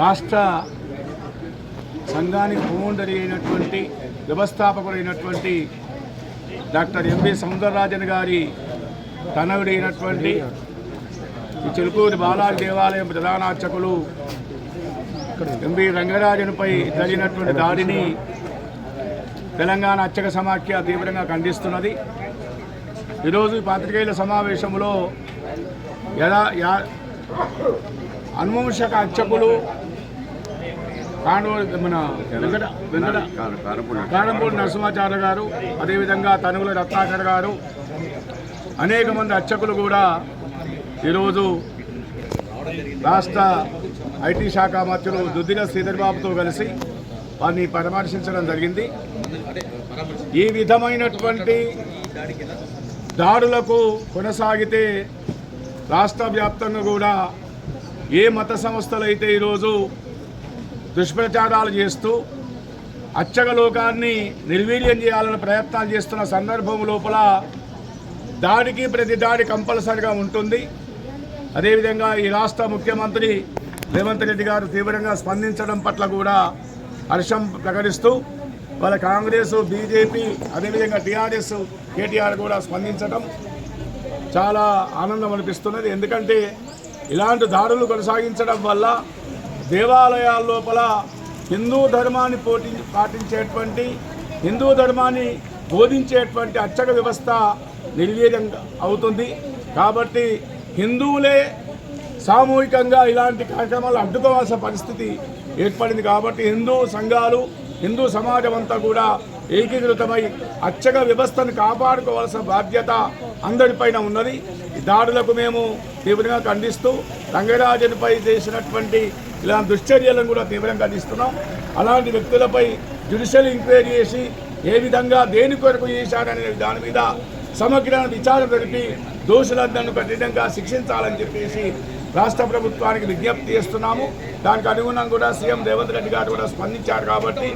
రాష్ట్ర సంఘానికి భూముండరి అయినటువంటి వ్యవస్థాపకుడైనటువంటి డాక్టర్ ఎంవి సౌందరరాజన్ గారి తనవుడైనటువంటి ఈ చిలుకూరి బాలాజీ దేవాలయం ప్రధాన అర్చకులు రంగరాజన్పై జరిగినటువంటి దాడిని తెలంగాణ అర్చక సమాఖ్య తీవ్రంగా ఖండిస్తున్నది. ఈరోజు ఈ పాత్రికేయుల సమావేశంలో ఎలా యా అనువంశక అర్చకులు కాండవ మన వెంకట వెంకట కారంపూడి నరసింహాచార్య గారు అదేవిధంగా తనుగుల రత్నాకర్ గారు అనేక మంది అర్చకులు కూడా ఈరోజు రాష్ట్ర ఐటీ శాఖ మంత్రులు దుద్దిన శ్రీధర్ బాబుతో కలిసి వారిని పరామర్శించడం జరిగింది. ఈ విధమైనటువంటి దాడులకు కొనసాగితే రాష్ట్ర వ్యాప్తంగా కూడా ఏ మత సంస్థలు అయితే ఈరోజు దుష్ప్రచారాలు చేస్తూ అచ్చగ లోకాన్ని నిర్వీర్యం చేయాలని ప్రయత్నాలు చేస్తున్న సందర్భం లోపల దాడికి ప్రతి దాడి కంపల్సరిగా ఉంటుంది. అదేవిధంగా ఈ రాష్ట్ర ముఖ్యమంత్రి రేవంత్ రెడ్డి గారు తీవ్రంగా స్పందించడం పట్ల కూడా హర్షం ప్రకటిస్తూ వాళ్ళ కాంగ్రెస్ బీజేపీ అదేవిధంగా టీఆర్ఎస్ కేటీఆర్ కూడా స్పందించడం చాలా ఆనందం అనిపిస్తున్నది. ఎందుకంటే ఇలాంటి దాడులు కొనసాగించడం వల్ల దేవాలయాల లోపల హిందూ ధర్మాన్ని పోటీ పాటించేటువంటి హిందూ ధర్మాన్ని బోధించేటువంటి అర్చక వ్యవస్థ నిర్వీర్యం అవుతుంది. కాబట్టి హిందువులే సామూహికంగా ఇలాంటి కార్యక్రమాలు అడ్డుకోవాల్సిన పరిస్థితి ఏర్పడింది. కాబట్టి హిందూ సంఘాలు హిందూ సమాజం అంతా కూడా ఏకీకృతమై అర్చక వ్యవస్థను కాపాడుకోవాల్సిన బాధ్యత అందరిపైన ఉన్నది. దాడులకు మేము తీవ్రంగా ఖండిస్తూ రంగరాజన్పై చేసినటువంటి ఇలాంటి దుశ్చర్యలను కూడా తీవ్రంగా ఖండిస్తున్నాం అలాంటి వ్యక్తులపై జ్యుడిషియల్ ఎంక్వైరీ చేసి ఏ విధంగా దేని కొరకు చేశారనే దాని మీద సమగ్ర విచారణ జరిపి దోషులందరినీ కఠినంగా శిక్షించాలని చెప్పేసి రాష్ట్ర ప్రభుత్వానికి విజ్ఞప్తి చేస్తున్నాము. దానికి అనుగుణంగా కూడా సీఎం రేవంత్ రెడ్డి గారు కూడా స్పందించారు కాబట్టి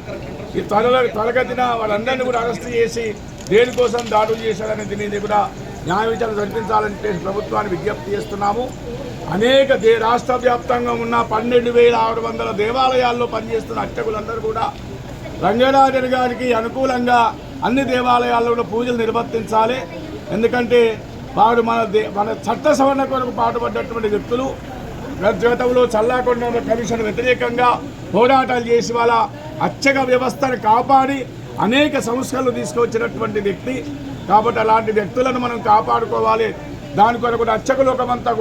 ఈ త్వరలో త్వరగతిన వాళ్ళందరినీ కూడా అరెస్ట్ చేసి దేనికోసం దాడులు చేశారనే దీని కూడా న్యాయ విచారణ జరిపించాలని చెప్పేసి ప్రభుత్వాన్ని విజ్ఞప్తి చేస్తున్నాము. అనేక దే రాష్ట్ర వ్యాప్తంగా ఉన్న పన్నెండు వేల ఆరు వందల దేవాలయాల్లో పనిచేస్తున్న అర్చకులందరూ కూడా రంగనాథుడి గారికి అనుకూలంగా అన్ని దేవాలయాల్లో కూడా పూజలు నిర్వర్తించాలి. ఎందుకంటే వారు మన దే మన చట్ట సవరణ కొరకు పాటుపడ్డటువంటి వ్యక్తులు. గతంలో చల్లాకొండ కమిషన్ వ్యతిరేకంగా పోరాటాలు చేసి వాళ్ళ అర్చక వ్యవస్థను కాపాడి అనేక సంస్కరణలు తీసుకొచ్చినటువంటి వ్యక్తి. కాబట్టి అలాంటి వ్యక్తులను మనం కాపాడుకోవాలి. దాని కొరకు కూడా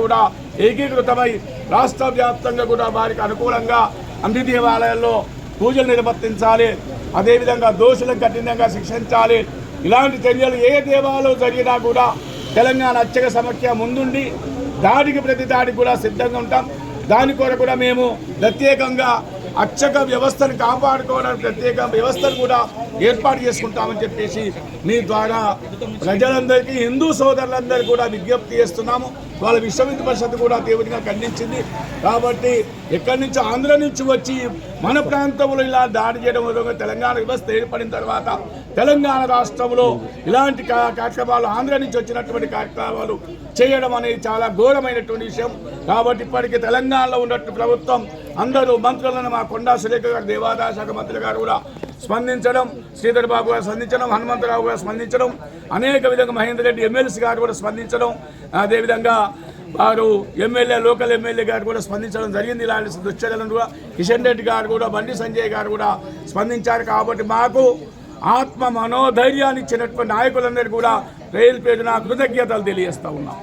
కూడా ఏకీకృతమై రాష్ట్ర వ్యాప్తంగా కూడా వారికి అనుకూలంగా అన్ని దేవాలయాల్లో పూజలు నిర్వర్తించాలి. అదేవిధంగా దోషులను కఠినంగా శిక్షించాలి. ఇలాంటి చర్యలు ఏ దేవాలయం జరిగినా కూడా తెలంగాణ అర్చక సమఖ్య ముందుండి దాడికి ప్రతి దాడికి కూడా సిద్ధంగా ఉంటాం. దాని కొరకు కూడా మేము ప్రత్యేకంగా అర్చక వ్యవస్థను కాపాడుకోవడానికి ప్రత్యేక వ్యవస్థను కూడా ఏర్పాటు చేసుకుంటామని చెప్పేసి మీ ద్వారా ప్రజలందరికీ హిందూ సోదరులందరికీ కూడా విజ్ఞప్తి చేస్తున్నాము. వాళ్ళ విశ్వవిద్య పరిషత్ కూడా తీవ్రంగా ఖండించింది. కాబట్టి ఎక్కడి నుంచి ఆంధ్ర నుంచి వచ్చి మన ప్రాంతంలో ఇలా దాడి చేయడం విధంగా తెలంగాణ వ్యవస్థ ఏర్పడిన తర్వాత తెలంగాణ రాష్ట్రంలో ఇలాంటి కార్యక్రమాలు ఆంధ్ర నుంచి వచ్చినటువంటి కార్యక్రమాలు చేయడం అనేది చాలా ఘోరమైనటువంటి విషయం. కాబట్టి ఇప్పటికీ తెలంగాణలో ఉన్నట్టు ప్రభుత్వం అందరూ మంత్రులను మా కొండా సురేఖ గారు దేవాదాయ శాఖ మంత్రి గారు కూడా స్పందించడం శ్రీధర్ బాబు గారు స్పందించడం హనుమంతరావు గారు స్పందించడం అనేక విధంగా మహేందర్ రెడ్డి ఎమ్మెల్సీ గారు కూడా స్పందించడం అదేవిధంగా వారు ఎమ్మెల్యే లోకల్ ఎమ్మెల్యే గారు కూడా స్పందించడం జరిగింది. ఇలాంటి దుశ్చర్యలను కూడా కిషన్ రెడ్డి గారు కూడా బండి సంజయ్ గారు కూడా స్పందించారు. కాబట్టి మాకు ఆత్మ మనోధైర్యాన్ని ఇచ్చినటువంటి నాయకులందరూ కూడా రైలు పేరున కృతజ్ఞతలు తెలియజేస్తా ఉన్నాం.